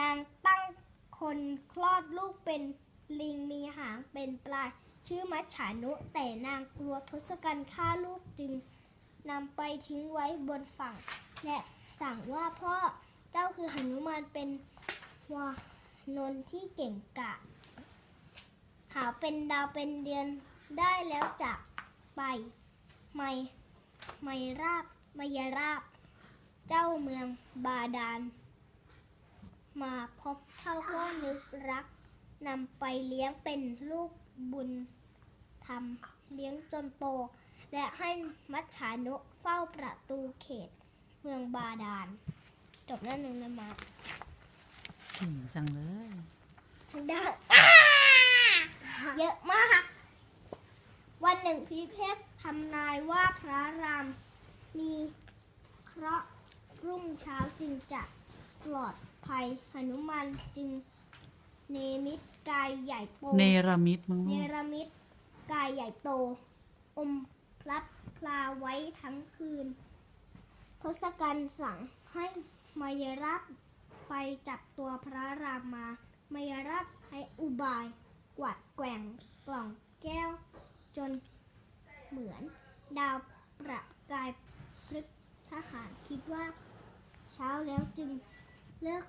นางตั้งคนคลอดลูกเป็นลิงมีหางเป็นปลาย ชื่อมัจฉานุ แต่นางกลัวทศกัณฐ์ฆ่าลูกจึงนำไปทิ้งไว้บนฝั่ง และสั่งว่าพ่อเจ้าคือหนุมานเป็นวานนท์ที่เก่งกาหาเป็นดาวเป็นเดือนได้แล้วจากไปไม่ไม่ราบไมยราบ เจ้าเมืองบาดาล มาพบเข้าก็นึกรักนำไปเลี้ยงเป็นลูกบุญธรรมเลี้ยงจนโต และให้มัจฉานุเฝ้าประตูเขตเมืองบาดาล จบหน้าหนึ่งเลยมาเก่งจังเลยทางด้านเยอะมาก วันหนึ่งพี่เพชรทำนายว่าพระรามมีเคราะห์รุ่งเช้าจึงจะ ปลอดภัยหนุมานจึงเนมิตกายใหญ่โต เนรมิตมั้งเนลูกรมิตกายใหญ่โต อมพลับพลาไว้ทั้งคืน ทศกัณฐ์สั่งให้มายรัตไปจับตัวพระรามมา มายรัตให้อุบาย กวัดแกว่งกล่องแก้ว จนเหมือน ดาวประกายพลึกทหารคิดว่า เช้าแล้วจึง 来。